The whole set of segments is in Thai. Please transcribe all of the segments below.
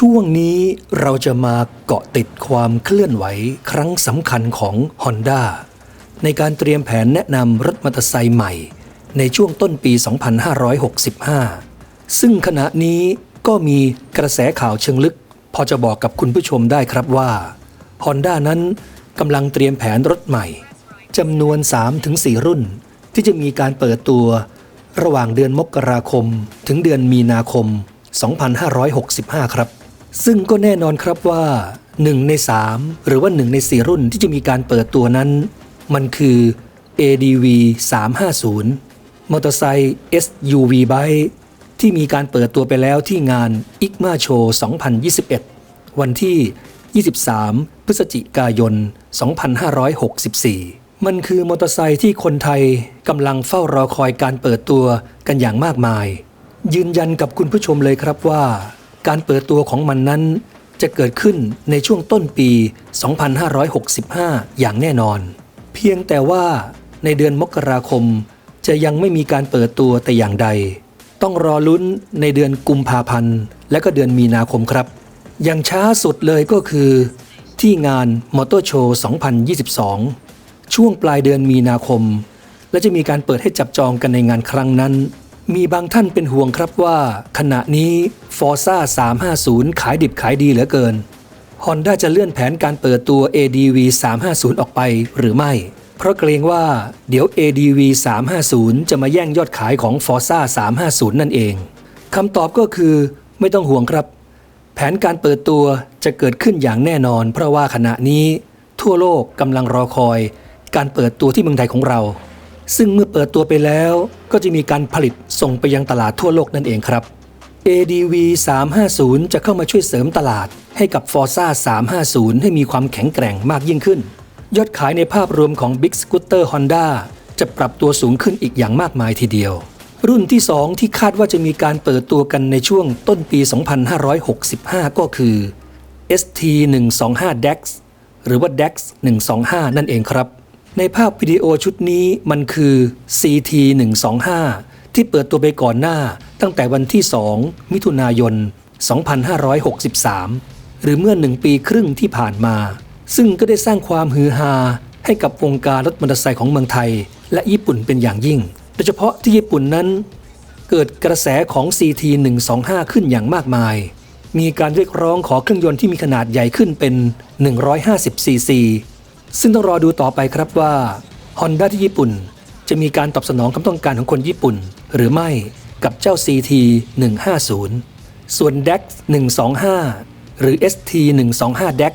ช่วงนี้เราจะมาเกาะติดความเคลื่อนไหวครั้งสำคัญของ Honda ในการเตรียมแผนแนะนำรถมอเตอร์ไซค์ใหม่ ในช่วงต้นปี 2565 ซึ่งขณะนี้ก็มีกระแสข่าวเชิงลึก พอจะบอกกับคุณผู้ชมได้ครับว่า Honda นั้นกำลังเตรียมแผนรถใหม่จำนวน 3-4 รุ่น ที่จะมีการเปิดตัวระหว่างเดือนมกราคมถึงเดือนมีนาคม 2565 ครับ ซึ่งก็แน่นอนครับว่า 1 ใน 3 หรือว่า 1 ใน 4 รุ่นที่จะมีการเปิดตัวนั้น มันคือ ADV 350 มอเตอร์ไซค์ SUV Bike ที่มีการเปิดตัวไปแล้วที่งาน ICMA Show 2021 วันที่ 23 พฤศจิกายน 2564 มันคือมอเตอร์ไซค์ที่คนไทยกำลังเฝ้ารอคอยการเปิดตัวกันอย่างมากมาย ยืนยันกับคุณผู้ชมเลยครับว่า การเปิดตัวของมันนั้น จะเกิดขึ้นในช่วงต้นปี 2565 อย่างแน่นอน เพียงแต่ว่าในเดือนมกราคม จะยังไม่มีการเปิดตัวแต่อย่างใด ต้องรอลุ้นในเดือนกุมภาพันธ์ และก็เดือนมีนาคมครับ อย่างช้าสุดเลยก็คือ ที่งานมอเตอร์โชว์ 2022 ช่วงปลายเดือนมีนาคม และจะมีการเปิดให้จับจองกันในงานครั้งนั้น มีบางท่านเป็นห่วงครับว่า ขณะนี้ Forza 350 ขายดิบขายดีเหลือเกิน Honda จะเลื่อนแผนการเปิดตัว ADV 350 ออกไปหรือไม่ เพราะเกรงว่าเดี๋ยว ADV 350 จะมาแย่งยอดขายของ Forza 350 นั่นเองคำตอบก็คือไม่ต้องห่วงครับ แผนการเปิดตัวจะเกิดขึ้นอย่างแน่นอน เพราะว่าขณะนี้ทั่วโลกกำลังรอคอย การเปิดตัวที่เมืองไทยของเรา ซึ่งเมื่อเปิดตัวไปแล้วก็จะมีการผลิตส่งไปยังตลาดทั่วโลกนั่นเองครับ ADV 350 จะเข้ามาช่วยเสริมตลาดให้กับ Forza 350 ให้มีความแข็งแกร่งมากยิ่งขึ้น ยอดขายในภาพรวมของ Big Scooter Honda จะปรับตัวสูงขึ้นอีกอย่างมากมายทีเดียว รุ่นที่ 2 ที่คาดว่าจะมีการเปิดตัวกันในช่วงต้นปี 2565 ก็คือ ST 125 DEX หรือว่า DEX 125 นั่นเองครับ ในภาพวิดีโอชุดนี้มันคือ CT 125ที่เปิดตัวไปก่อนหน้าตั้งแต่วันที่ 2 มิถุนายน 2563 หรือเมื่อหนึ่งปีครึ่งที่ผ่านมา ซึ่งก็ได้สร้างความฮือฮาให้กับวงการรถมอเตอร์ไซค์ของเมืองไทย และญี่ปุ่นเป็นอย่างยิ่ง โดยเฉพาะที่ญี่ปุ่นนั้น เกิดกระแสของ CT 125ขึ้นอย่างมากมาย มีการเรียกร้องขอเครื่องยนต์ที่มีขนาดใหญ่ขึ้นเป็น 150 ซึ่งต้องรอดูต่อไปครับว่า Honda ที่ญี่ปุ่น จะมีการตอบสนองความต้องการของคนญี่ปุ่น หรือไม่กับเจ้า CT 150ส่วน DEX 125 หรือ ST 125 DEX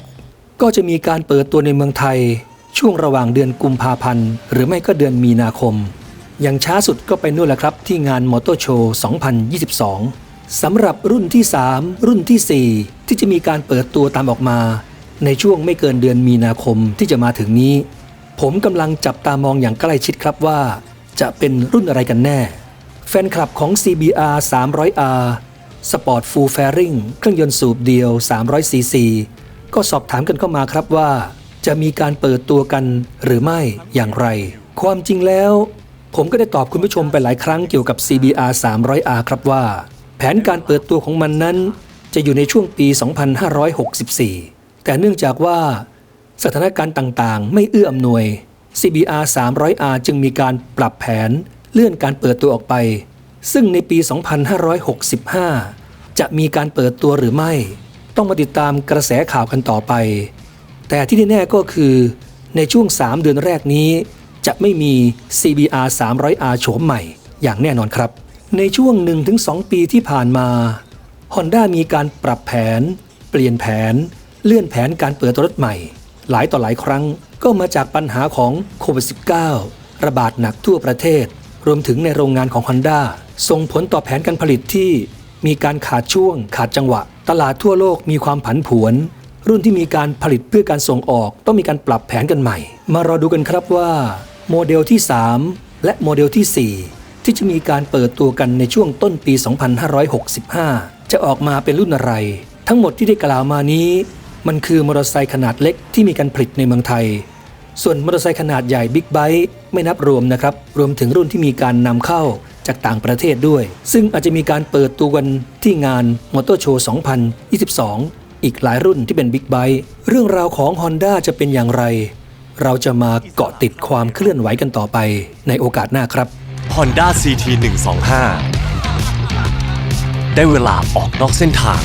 ก็จะมีการเปิดตัวในเมืองไทย ช่วงระหว่างเดือนกุมภาพันธ์ หรือไม่ก็เดือนมีนาคม อย่างช้าสุดก็ไปนู่นแหละครับที่งานมอเตอร์โชว์ 2022สำหรับรุ่นที่ 3 รุ่นที่ 4 ที่จะมีการเปิดตัวตามออกมา ในช่วงไม่เกินเดือนมีนาคมที่จะมาถึงนี้ ผมกำลังจับตามองอย่างใกล้ชิดครับว่า จะเป็นรุ่นอะไรกันแน่ แฟนคลับของ CBR 300R Sport Full Fairing เครื่องยนต์สูบเดียว 300cc ก็สอบถามกันเข้ามาครับว่า จะมีการเปิดตัวกันหรือไม่อย่างไร ความจริงแล้ว ผมก็ได้ตอบคุณผู้ชมไปหลายครั้งเกี่ยวกับ CBR 300R ครับว่า แผนการเปิดตัวของมันนั้น จะอยู่ในช่วงปี 2564 แต่เนื่องจากว่าสถานการณ์ต่างๆ ไม่เอื้ออำนวย CBR 300R จึงมีการปรับแผนเลื่อนการเปิดตัวออกไป ซึ่งในปี 2565 จะมีการเปิดตัวหรือไม่ ต้องมาติดตามกระแสข่าวกันต่อไป แต่ที่แน่ๆก็คือในช่วง 3 เดือนแรกนี้ จะไม่มี CBR 300R โฉมใหม่อย่างแน่นอนครับ ในช่วง 1-2 ปีที่ผ่านมา Honda มีการปรับแผน เปลี่ยนแผน เลื่อนแผนการเปิดรถใหม่ หลายต่อหลายครั้งก็มาจากปัญหาของโควิด -19 ระบาดหนักทั่วประเทศ รวมถึงในโรงงานของ Honda ส่งผลต่อแผนการผลิตที่มีการขาดช่วง ขาดจังหวะ ตลาดทั่วโลกมีความผันผวน รุ่นที่มีการผลิตเพื่อการส่งออก ต้องมีการปรับแผนกันใหม่ มารอดูกันครับว่า โมเดลที่ 3 และโมเดลที่ 4 ที่จะมีการเปิดตัวกันในช่วงต้นปี 2565 จะออกมาเป็นรุ่นอะไร ทั้งหมดที่ได้กล่าวมานี้ มันคือมอเตอร์ไซค์ขนาดเล็กที่มีการผลิตในเมืองไทย ส่วนมอเตอร์ไซค์ขนาดใหญ่บิ๊กไบค์ไม่นับรวมนะครับ รวมถึงรุ่นที่มีการนำเข้าจากต่างประเทศด้วย ซึ่งอาจจะมีการเปิดตัวกันที่งานมอเตอร์โชว์2022 อีกหลายรุ่นที่เป็นบิ๊กไบค์เรื่องราวของ Honda จะเป็นอย่างไร เราจะมาเกาะติดความเคลื่อนไหวกันต่อไปในโอกาสหน้าครับ Honda CT 125ได้เวลาออกนอกเส้นทาง